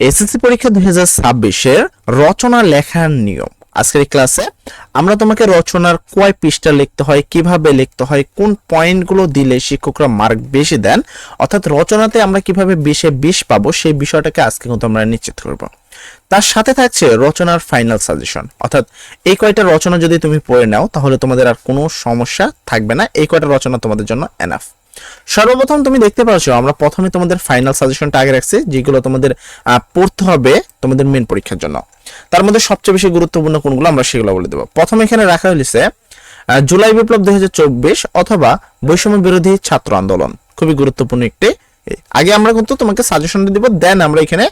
SSC পরীক্ষা দুই হাজার ছাব্বিশের রচনা লেখার নিয়ম। আজকের ক্লাসে আমরা তোমাকে রচনার কয় পৃষ্ঠা লিখতে হয়, কীভাবে লিখতে হয়, কোন পয়েন্টগুলো দিলে শিক্ষকরা মার্ক বেশি দেন, অর্থাৎ রচনাতে আমরা কীভাবে বিশে বিষ পাবো সেই বিষয়টাকে আজকে কিন্তু আমরা নিশ্চিত করব। তার সাথে থাকছে রচনার ফাইনাল সাজেশন অর্থাৎ এই কয়টা রচনা যদি তুমি পড়ে নাও, তাহলে তোমাদের আর কোনো সমস্যা থাকবে না। এই কয়টা রচনা তোমাদের জন্য এনাফ সর্বপ্রথম তুমি দেখতে পাচ্ছ আমরা প্রথমে তোমাদের ফাইনাল সাজেশনটা আগে রাখছি, যেগুলো তোমাদের পড়তে হবে তোমাদের মেন পরীক্ষার জন্য। তার মধ্যে সবচেয়ে বেশি গুরুত্বপূর্ণ কোনগুলো আমরা সেগুলো বলে দেবো। প্রথমে এখানে রাখা হয়েছে জুলাই বিপ্লব দুই হাজার চব্বিশ অথবা বৈষম্য বিরোধী ছাত্র আন্দোলন। খুবই গুরুত্বপূর্ণ একটি আগে আমরা কিন্তু তোমাকে সাজেশন দিব দেন আমরা এখানে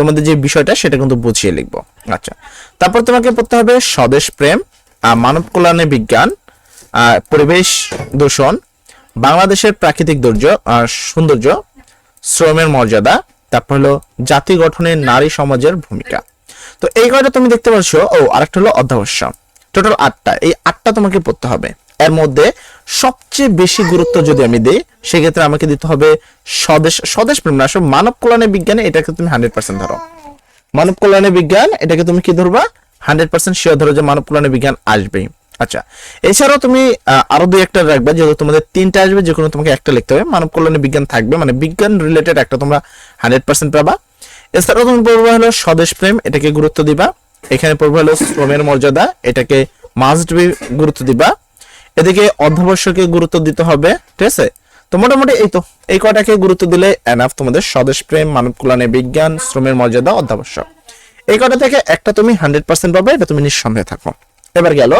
তোমাদের যে বিষয়টা সেটা কিন্তু বুঝিয়ে লিখব। আচ্ছা। তারপর তোমাকে পড়তে হবে স্বদেশ প্রেম মানব কল্যাণে বিজ্ঞান পরিবেশ দূষণ, বাংলাদেশের প্রাকৃতিক দৌর্য সৌন্দর্য, শ্রমের মর্যাদা, তারপর হলো জাতি গঠনে নারী সমাজের ভূমিকা। তো এই কয়টা তুমি দেখতে পাচ্ছ ও, আরেকটা হলো অধ্যাবস্য। টোটাল আটটা। এই আটটা তোমাকে পড়তে হবে। এর মধ্যে সবচেয়ে বেশি গুরুত্ব যদি আমি দিই, সেক্ষেত্রে আমাকে দিতে হবে স্বদেশ স্বদেশ প্রেম না মানব কল্যাণে বিজ্ঞানে এটাকে তুমি হান্ড্রেড পার্সেন্ট ধরো। মানব কল্যাণে বিজ্ঞান, এটাকে তুমি কি ধরবা? হান্ড্রেড পার্সেন্ট শিওর ধরো যে মানব কল্যাণে বিজ্ঞান আসবেই। আচ্ছা এছাড়াও তুমি আরও দুই একটা রাখবে, যেহেতু তোমাদের তিনটা আসবে যে কোনো তোমাকে একটা লিখতে হবে। মানব কল্যাণে বিজ্ঞান থাকবে মানে বিজ্ঞান রিলেটেড একটা তোমরা হান্ড্রেড পার্সেন্ট পাবা। এছাড়াও তুমি পড়বে হলো স্বদেশ প্রেম, এটাকে গুরুত্ব দিবা। এখানে পড়বে হলো শ্রমের মর্যাদা, এটাকে মাস্ট বি গুরুত্ব দিবা। এদিকে অধ্যাবশ্যকে গুরুত্ব দিতে হবে, ঠিক আছে? তো মোটামুটি এই তো, এই কয়টাকে গুরুত্ব দিলে এনাফ তোমাদের স্বদেশ প্রেম, মানব কল্যাণে বিজ্ঞান, শ্রমের মর্যাদা, অধ্যাবশ্যক। এই কয়টা থেকে একটা তুমি হান্ড্রেড পার্সেন্ট পাবে, এটা তুমি নিঃসন্দেহে থাকো। এবার গেল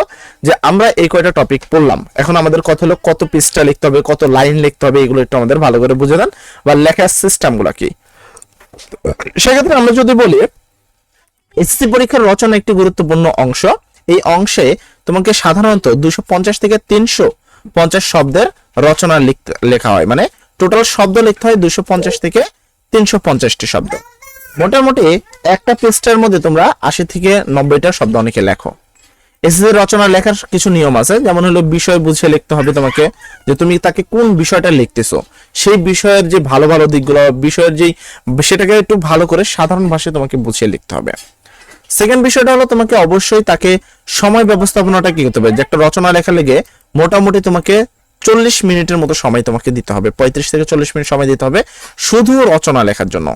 যে আমরা এই কয়টা টপিক পড়লাম। এখন আমাদের কথা হলো কত পৃষ্ঠা লিখতে হবে, কত লাইন লিখতে হবে, এগুলো একটু আমাদের ভালো করে বুঝে দেন বা লেখার সিস্টেমগুলো কি। সেক্ষেত্রে আমরা যদি বলি, এসএসসি পরীক্ষার রচনা একটি গুরুত্বপূর্ণ অংশ। এই অংশে তোমাকে সাধারণত দুশো পঞ্চাশ থেকে তিনশো পঞ্চাশ শব্দের রচনা লেখা হয়। মানে টোটাল শব্দ লিখতে হয় দুশো পঞ্চাশ থেকে তিনশো পঞ্চাশটি শব্দ। মোটামুটি একটা পৃষ্ঠার মধ্যে তোমরা আশি থেকে নব্বইটা শব্দ অনেকে লেখো। এসএসসি রচনা লেখার কিছু নিয়ম আছে, যেমন হলো বিষয় বুঝে লিখতে হবে তোমাকে যে তুমি তাকে কোন বিষয়টা লিখতেছো। সেই বিষয়ের যে ভালো ভালো দিকগুলো, বিষয়ের যে সেটাকে একটু ভালো করে সাধারণ ভাষায় তোমাকে বুঝিয়ে লিখতে হবে। সেকেন্ড বিষয়টা হলো তোমাকে অবশ্যই তাকে সময় ব্যবস্থাপনাটা কি করতে হবে? যে একটা রচনা লেখা লেগে মোটামুটি তোমাকে চল্লিশ মিনিটের মতো সময় তোমাকে দিতে হবে। পঁয়ত্রিশ থেকে চল্লিশ মিনিট সময় দিতে হবে শুধু রচনা লেখার জন্য।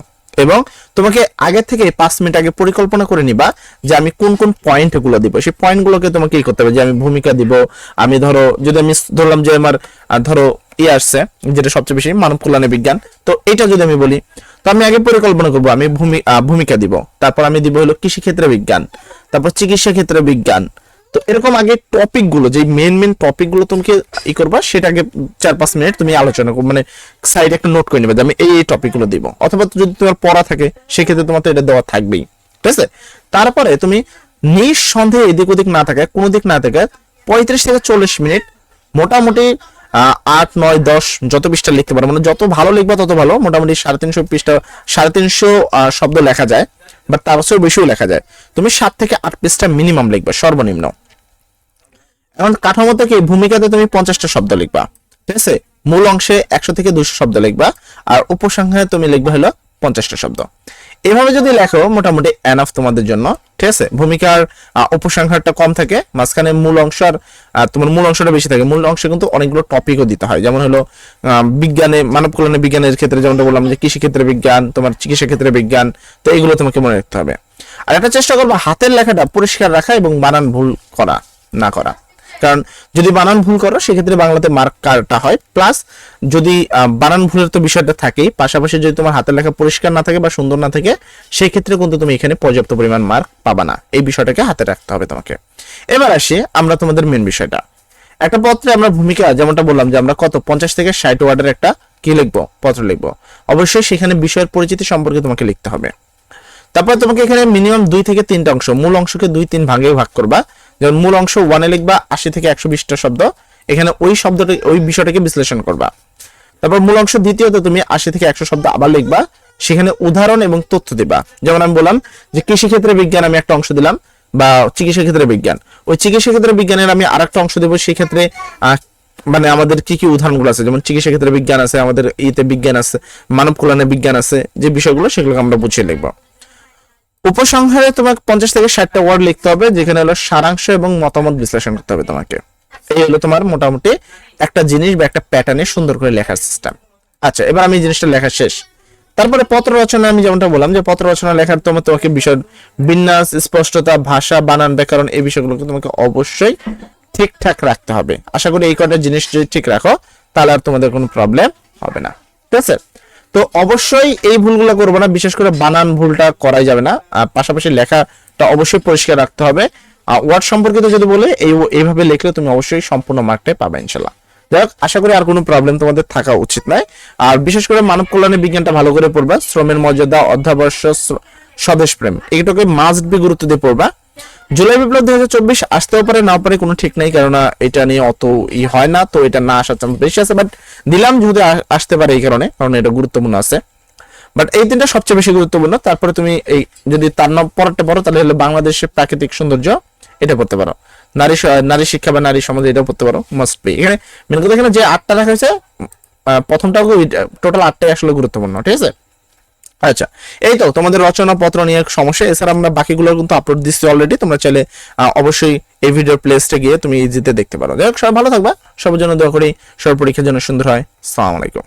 এবং তোমাকে আগে থেকে পাঁচ মিনিট আগে পরিকল্পনা করে নিবা যে আমি কোন কোন পয়েন্টগুলো দিব। সেই পয়েন্ট গুলোকে তোমাকে করতে হবে যে আমি ভূমিকা দিব, আমি ধরো, যদি আমি ধরলাম যে আমার ধরো ইয়ে আসছে, যেটা সবচেয়ে বেশি মানব কল্যাণে বিজ্ঞান, তো এটা যদি আমি বলি তো আমি আগে পরিকল্পনা করব, আমি ভূমি ভূমিকা দিব। তারপর আমি দিব হলো কৃষি ক্ষেত্রে বিজ্ঞান, তারপর চিকিৎসা ক্ষেত্রে বিজ্ঞান। তো এরকম আগে টপিকগুলো যে মেন মেন টপিকগুলো তুমি ই করবা, সেটা আগে চার পাঁচ মিনিট তুমি আলোচনা করবে মানে সাইড একটা নোট করে নেবে আমি এই এই টপিকগুলো দিব। অথবা যদি তোমার পড়া থাকে, সেক্ষেত্রে তোমার তো এটা দেওয়া থাকবেই। ঠিক আছে? তারপরে তুমি নিঃসন্দেহে এদিক ওদিক না থাকে কোনো দিক না থাকে পঁয়ত্রিশ থেকে চল্লিশ মিনিট মোটামুটি আট, নয়, দশ, যত পৃষ্ঠা লিখতে পারো। মানে যত ভালো লিখবা, তত ভালো। মোটামুটি সাড়ে তিনশো পৃষ্ঠা, সাড়ে তিনশো শব্দ লেখা যায়। বাট তার চেয়েও বেশিও লেখা যায়। তুমি সাত থেকে আট পৃষ্ঠা মিনিমাম লিখবে, সর্বনিম্ন। এখন কাঠামো থেকে ভূমিকাতে তুমি পঞ্চাশটা শব্দ লিখবা। ঠিক আছে? মূল অংশে একশো থেকে দুশো শব্দ লিখবা। আর উপসংহারে তুমি লিখবা হলো পঞ্চাশটা শব্দ। এভাবে যদি লেখো, মোটামুটি এনাফ তোমাদের জন্য, ঠিক আছে? ভূমিকার উপসংহারটা কম থাকে, মাঝখানে মূল অংশ আর তোমার মূল অংশটা বেশি থাকে। মূল অংশে কিন্তু অনেকগুলো টপিকও দিতে হয়। যেমন হলো বিজ্ঞানে, মানব কল্যাণে বিজ্ঞানের ক্ষেত্রে যেমনটা বললাম যে কৃষি ক্ষেত্রে বিজ্ঞান, তোমার চিকিৎসা ক্ষেত্রে বিজ্ঞান, তো এগুলো তোমাকে মনে রাখতে হবে। আর একটা চেষ্টা করব, হাতের লেখাটা পরিষ্কার রাখা এবং বানান ভুল করা, না করা। কারণ যদি বানান ভুল করো, সেক্ষেত্রে বাংলাতে মার্ক কাটা হয়। প্লাস যদি বানান ভুলের তো বিষয়টা থাকেই, পাশাপাশি যদি তোমার হাতের লেখা পরিষ্কার না থাকে বা সুন্দর না থাকে সেই ক্ষেত্রে কিন্তু তুমি এখানে পর্যাপ্ত পরিমাণ মার্ক পাবা না। এই বিষয়টাকে হাতে রাখতে হবে তোমাকে। এবার আসি আমরা তোমাদের মেন বিষয়টা। একটা পত্রে আমরা ভূমিকা, যেমনটা বললাম যে আমরা কত, পঞ্চাশ থেকে ষাট ওয়ার্ডের একটা কি লিখব? পত্র লিখব। অবশ্যই সেখানে বিষয়ের পরিচিতি সম্পর্কে তোমাকে লিখতে হবে। তারপর তোমাকে এখানে মিনিমাম দুই থেকে তিনটা অংশ, মূল অংশকে দুই, তিন ভাগে ভাগ করবা। যেমন মূল অংশ ওয়ানে লিখবা আশি থেকে একশো বিশটা শব্দ। এখানে ওই শব্দটা ওই বিষয়টাকে বিশ্লেষণ করবা। তারপর মূল অংশ দ্বিতীয়ত তুমি আশি থেকে একশো শব্দ আবার লিখবা সেখানে উদাহরণ এবং তথ্য দিবা। যেমন আমি বললাম যে কৃষি ক্ষেত্রে বিজ্ঞান আমি একটা অংশ দিলাম বা চিকিৎসা ক্ষেত্রে বিজ্ঞান। ওই চিকিৎসা ক্ষেত্রে বিজ্ঞানের আমি আরেকটা অংশ দেবো সেই ক্ষেত্রে আহ, মানে আমাদের কি কি উদাহরণগুলো আছে? যেমন চিকিৎসা ক্ষেত্রে বিজ্ঞান আছে আমাদের ইতে বিজ্ঞান আছে মানব কল্যাণে বিজ্ঞান আছে যে বিষয়গুলো সেগুলোকে আমরা বুঝিয়ে লিখব। উপসংহারে তোমাকে পঞ্চাশ থেকে ষাটটা ওয়ার্ড লিখতে হবে, যেখানে হলো সারাংশ এবং মতামত বিশ্লেষণ করতে হবে তোমাকে। এই হলো তোমার মোটামুটি একটা জিনিস বা একটা প্যাটার্নে সুন্দর করে লেখার সিস্টেম আচ্ছা এবার আমি জিনিসটা লেখা শেষ। তারপরে পত্র রচনা আমি যেমনটা বললাম যে, পত্র রচনা লেখার তোমার তোমাকে বিষয় বিন্যাস, স্পষ্টতা, ভাষা, বানান, ব্যাকরণ এই বিষয়গুলোকে তোমাকে অবশ্যই ঠিকঠাক রাখতে হবে। আশা করি এই কটা জিনিস যদি ঠিক রাখো, তাহলে আর তোমাদের কোনো প্রবলেম হবে না। ঠিক আছে? তো অবশ্যই এই ভুলগুলো করব না, বিশেষ করে বানান ভুলটা করাই যাবে না। পাশাপাশি লেখাটা অবশ্যই পরিষ্কার রাখতে হবে। ওয়ার্ড সম্পর্কিত যদি বলে, এই এইভাবে লিখলে তুমি অবশ্যই সম্পূর্ণ মার্কটাই পাবে ইনশাল্লাহ যাই হোক, আশা করি আর কোনো প্রবলেম তোমাদের থাকা উচিত নয়। আর বিশেষ করে মানব কল্যাণের বিজ্ঞানটা ভালো করে পড়বা। শ্রমের মর্যাদা অধ্যাবশ্য স্বদেশ প্রেম, এটাকে মাস্ট বি গুরুত্ব দিয়ে পড়বা। জুলাই বিপ্লব দুই হাজার চব্বিশ আসতেও পারে না পারে, কোনো ঠিক নাই, কেননা এটা নিয়ে অত ই হয় না, তো এটা না আসার চান্স বেশি আছে বাট দিলাম আ- আসতে পারে এই কারণে, কারণ এটা গুরুত্বপূর্ণ আছে। বাট এই তিনটা সবচেয়ে বেশি গুরুত্বপূর্ণ, তারপরে তুমি এই যদি তার নাম পরেরটা পড়ো, তাহলে হলো বাংলাদেশের প্রাকৃতিক সৌন্দর্য, এটা পড়তে পারো। নারী নারী শিক্ষা বা নারী সমাজ এটা পড়তে পারো মাস্ট বি এখানে মেন কথা এখানে যে আটটা রাখা হয়েছে প্রথমটাও টোটাল আটটাই আসলে গুরুত্বপূর্ণ, ঠিক আছে? আচ্ছা এই তো তোমাদের রচনা পত্র নিয়ে এক সমস্যা, এছাড়া আমরা বাকিগুলো কিন্তু আপলোড দিচ্ছি অলরেডি তোমরা চাইলে অবশ্যই এই ভিডিওর প্লেসটা গিয়ে তুমি ইজিতে দেখতে পারো। যাই হোক, সবাই ভালো থাকবা, সবার জন্য দোয়া করি, সবার পরীক্ষার জন্য সুন্দর হয়। আলাইকুম।